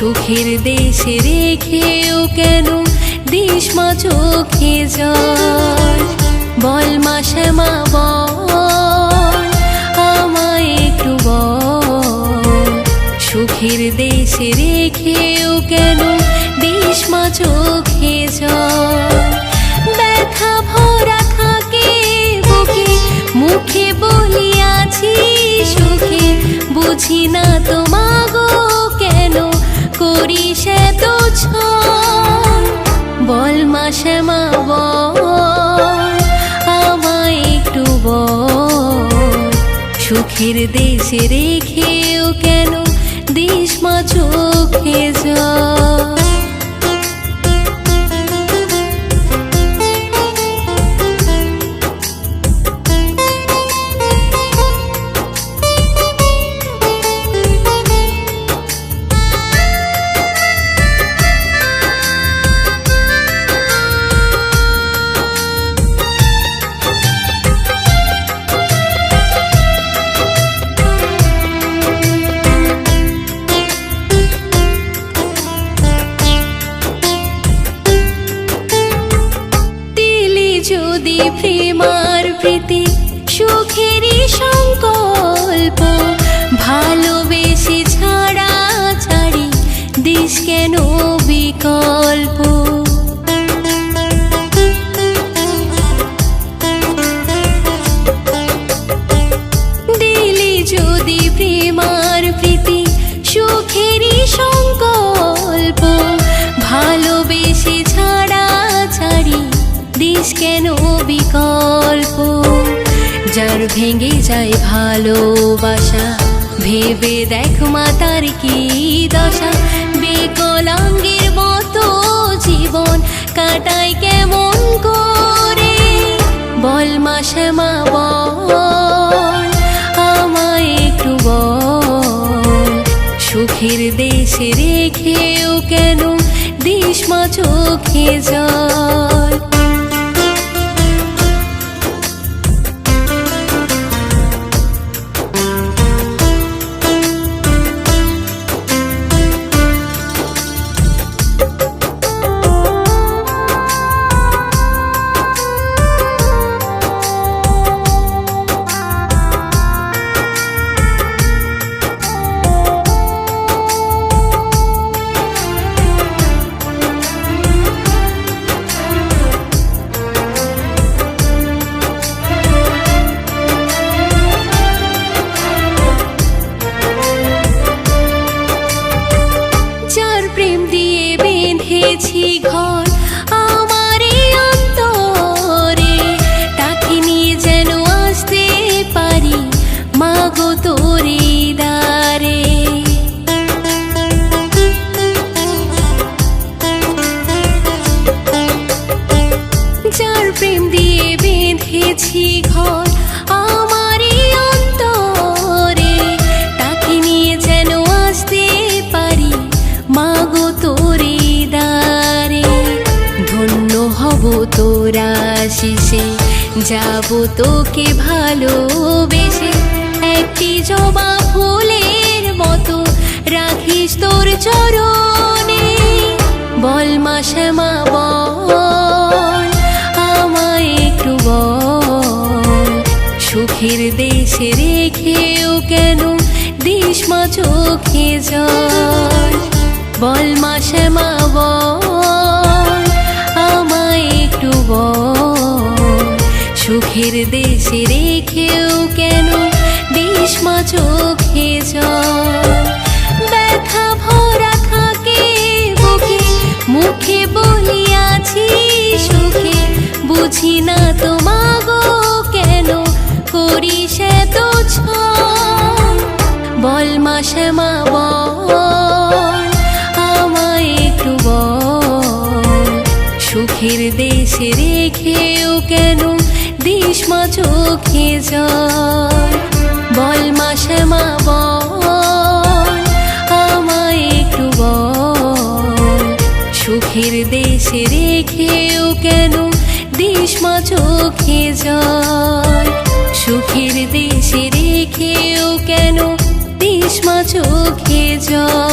সুখের দেশে রেখেও কেন দিস মা চোখে যায় বল মা শ্যামা বল সে তো বল মা শ্যামা, বল, আমায় একটু বল। সুখের দেশে রেখেও কেন দিস মা চোখে প্রীতি সুখেরই সংকল্প। ভালোবেসে ছাড়া ছাড়ি দিস কেন বিকল্প? দিলি যদি প্রেমার প্রীতি, সুখেরই সংকল্প। ভালোবেসে ছাড়া ছাড়ি দিস কেন বিকল্প? যার ভেঙে যায় ভালোবাসা, ভেবে দেখ মাতার কি দশা? বিকলাঙ্গের মতো জীবন কাটায় কেমন করে? বল মা বল, আমায় একটু বল। সুখের দেশে রেখেও কেন দিস মা চোখে জল? তোরা শিষে যাব তোকে ভালোবেসে। একটি জবা ফুলের মতো রাখিস তোর চরণে। বল মা শ্যামা, বল, আমায় একটু বল। সুখের দেশে রেখেও কেন দিস মা চোখে জল? বল মা শ্যামা সুখের দেশে রেখেও কেন দিস মা চোখে ব্যথা ভরা থাকে বুকে, মুখে বলিয়াছি সুখে। বুঝি না তো বল মা শ্যামা, বল, আমায় একটু বল। সুখের দেশে রেখেও কেন দিস চোখে জল, বল মা বল, আমায় একটু বল। সুখের দেশে রেখেও কেন দিস চোখে জল? সুখের দেশে রেখেও কেন দিস চোখে জল?